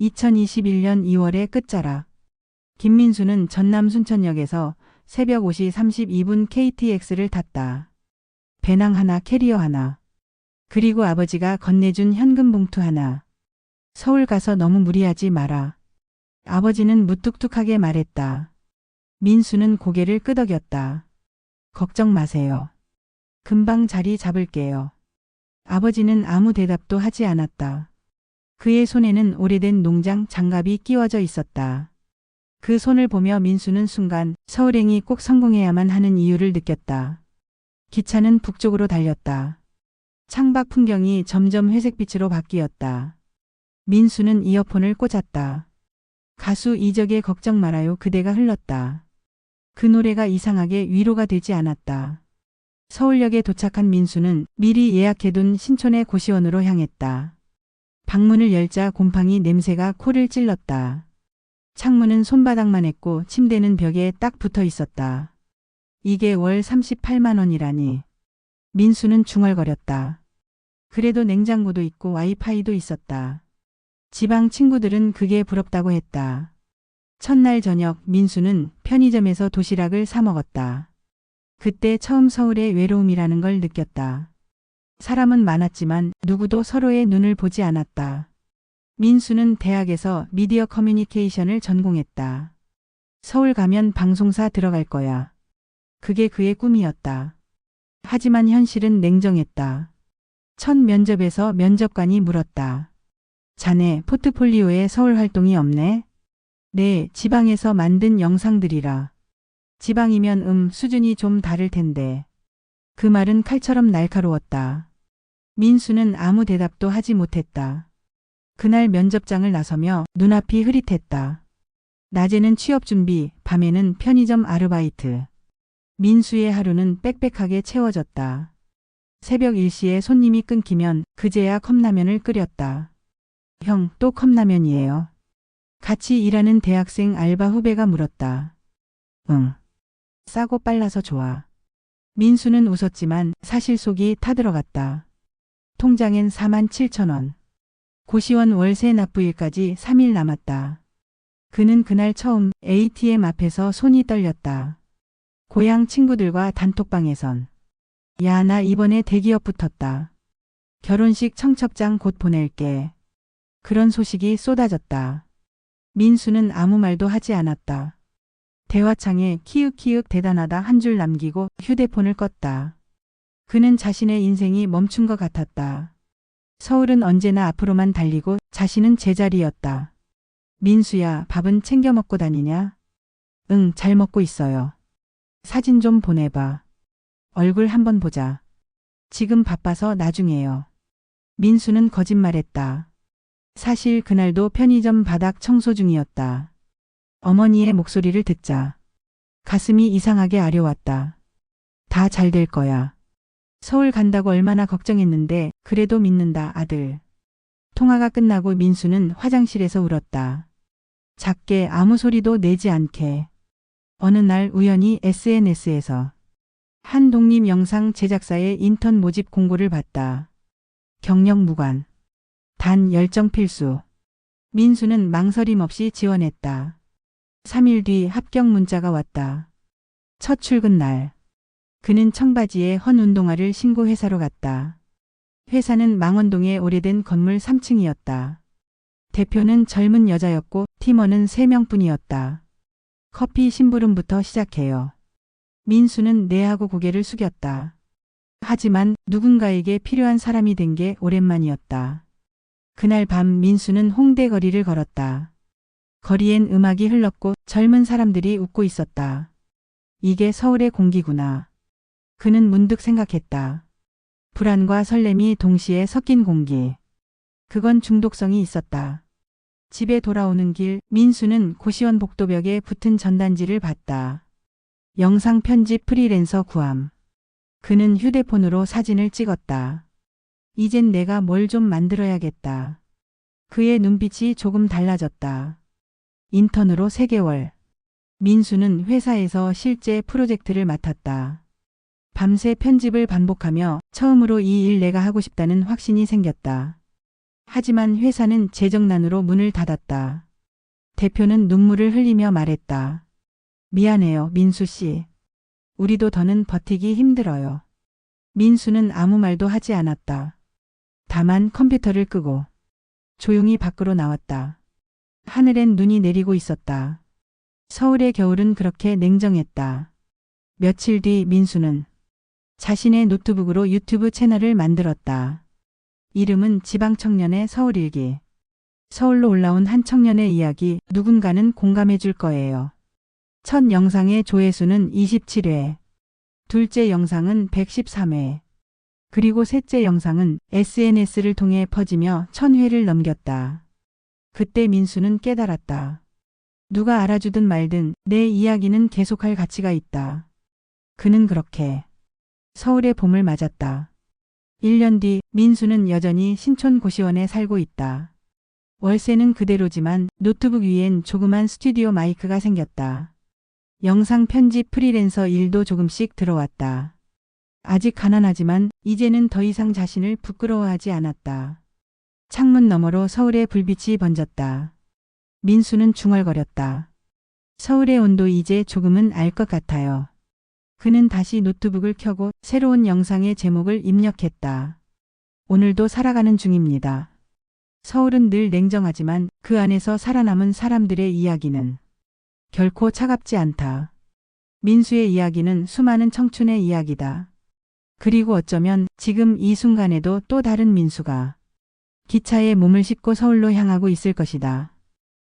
2021년 2월의 끝자락. 김민수는 전남 순천역에서 새벽 5시 32분 KTX를 탔다. 배낭 하나, 캐리어 하나. 그리고 아버지가 건네준 현금 봉투 하나. 서울 가서 너무 무리하지 마라. 아버지는 무뚝뚝하게 말했다. 민수는 고개를 끄덕였다. 걱정 마세요. 금방 자리 잡을게요. 아버지는 아무 대답도 하지 않았다. 그의 손에는 오래된 농장 장갑이 끼워져 있었다. 그 손을 보며 민수는 순간 서울행이 꼭 성공해야만 하는 이유를 느꼈다. 기차는 북쪽으로 달렸다. 창밖 풍경이 점점 회색빛으로 바뀌었다. 민수는 이어폰을 꽂았다. 가수 이적의 걱정 말아요 그대가 흘렀다. 그 노래가 이상하게 위로가 되지 않았다. 서울역에 도착한 민수는 미리 예약해둔 신촌의 고시원으로 향했다. 방문을 열자 곰팡이 냄새가 코를 찔렀다. 창문은 손바닥만 했고 침대는 벽에 딱 붙어 있었다. 이게 월 38만 원이라니. 민수는 중얼거렸다. 그래도 냉장고도 있고 와이파이도 있었다. 지방 친구들은 그게 부럽다고 했다. 첫날 저녁 민수는 편의점에서 도시락을 사 먹었다. 그때 처음 서울의 외로움이라는 걸 느꼈다. 사람은 많았지만 누구도 서로의 눈을 보지 않았다. 민수는 대학에서 미디어 커뮤니케이션을 전공했다. 서울 가면 방송사 들어갈 거야. 그게 그의 꿈이었다. 하지만 현실은 냉정했다. 첫 면접에서 면접관이 물었다. 자네 포트폴리오에 서울 활동이 없네? 네, 지방에서 만든 영상들이라. 지방이면 음 수준이 좀 다를 텐데. 그 말은 칼처럼 날카로웠다. 민수는 아무 대답도 하지 못했다. 그날 면접장을 나서며 눈앞이 흐릿했다. 낮에는 취업 준비, 밤에는 편의점 아르바이트. 민수의 하루는 빽빽하게 채워졌다. 새벽 1시에 손님이 끊기면 그제야 컵라면을 끓였다. 형, 또 컵라면이에요. 같이 일하는 대학생 알바 후배가 물었다. 응. 싸고 빨라서 좋아. 민수는 웃었지만 사실 속이 타들어갔다. 통장엔 4만 7천 원. 고시원 월세 납부일까지 3일 남았다. 그는 그날 처음 ATM 앞에서 손이 떨렸다. 고향 친구들과 단톡방에선. 야, 나 이번에 대기업 붙었다. 결혼식 청첩장 곧 보낼게. 그런 소식이 쏟아졌다. 민수는 아무 말도 하지 않았다. 대화창에 키읔키읔 대단하다 한 줄 남기고 휴대폰을 껐다. 그는 자신의 인생이 멈춘 것 같았다. 서울은 언제나 앞으로만 달리고 자신은 제자리였다. 민수야, 밥은 챙겨 먹고 다니냐? 응, 잘 먹고 있어요. 사진 좀 보내봐. 얼굴 한번 보자. 지금 바빠서 나중에요. 민수는 거짓말했다. 사실 그날도 편의점 바닥 청소 중이었다. 어머니의 목소리를 듣자. 가슴이 이상하게 아려왔다. 다 잘 될 거야. 서울 간다고 얼마나 걱정했는데 그래도 믿는다 아들. 통화가 끝나고 민수는 화장실에서 울었다. 작게 아무 소리도 내지 않게. 어느 날 우연히 SNS에서 한 독립 영상 제작사의 인턴 모집 공고를 봤다. 경력 무관. 단 열정 필수. 민수는 망설임 없이 지원했다. 3일 뒤 합격 문자가 왔다. 첫 출근 날. 그는 청바지에 헌 운동화를 신고 회사로 갔다. 회사는 망원동의 오래된 건물 3층이었다. 대표는 젊은 여자였고 팀원은 3명뿐이었다. 커피 심부름부터 시작해요. 민수는 내하고 고개를 숙였다. 하지만 누군가에게 필요한 사람이 된 게 오랜만이었다. 그날 밤 민수는 홍대 거리를 걸었다. 거리엔 음악이 흘렀고 젊은 사람들이 웃고 있었다. 이게 서울의 공기구나. 그는 문득 생각했다. 불안과 설렘이 동시에 섞인 공기. 그건 중독성이 있었다. 집에 돌아오는 길 민수는 고시원 복도벽에 붙은 전단지를 봤다. 영상 편집 프리랜서 구함. 그는 휴대폰으로 사진을 찍었다. 이젠 내가 뭘 좀 만들어야겠다. 그의 눈빛이 조금 달라졌다. 인턴으로 3개월. 민수는 회사에서 실제 프로젝트를 맡았다. 밤새 편집을 반복하며 처음으로 이 일 내가 하고 싶다는 확신이 생겼다. 하지만 회사는 재정난으로 문을 닫았다. 대표는 눈물을 흘리며 말했다. 미안해요, 민수 씨. 우리도 더는 버티기 힘들어요. 민수는 아무 말도 하지 않았다. 다만 컴퓨터를 끄고 조용히 밖으로 나왔다. 하늘엔 눈이 내리고 있었다. 서울의 겨울은 그렇게 냉정했다. 며칠 뒤 민수는 자신의 노트북으로 유튜브 채널을 만들었다. 이름은 지방청년의 서울일기. 서울로 올라온 한 청년의 이야기 누군가는 공감해 줄 거예요. 첫 영상의 조회수는 27회, 둘째 영상은 113회, 그리고 셋째 영상은 SNS를 통해 퍼지며 1000회를 넘겼다. 그때 민수는 깨달았다. 누가 알아주든 말든 내 이야기는 계속할 가치가 있다. 그는 그렇게 서울의 봄을 맞았다. 1년 뒤 민수는 여전히 신촌 고시원에 살고 있다. 월세는 그대로지만 노트북 위엔 조그만 스튜디오 마이크가 생겼다. 영상 편집 프리랜서 일도 조금씩 들어왔다. 아직 가난하지만 이제는 더 이상 자신을 부끄러워하지 않았다. 창문 너머로 서울의 불빛이 번졌다. 민수는 중얼거렸다. 서울의 온도 이제 조금은 알 것 같아요. 그는 다시 노트북을 켜고 새로운 영상의 제목을 입력했다. 오늘도 살아가는 중입니다. 서울은 늘 냉정하지만 그 안에서 살아남은 사람들의 이야기는 결코 차갑지 않다. 민수의 이야기는 수많은 청춘의 이야기다. 그리고 어쩌면 지금 이 순간에도 또 다른 민수가 기차에 몸을 싣고 서울로 향하고 있을 것이다.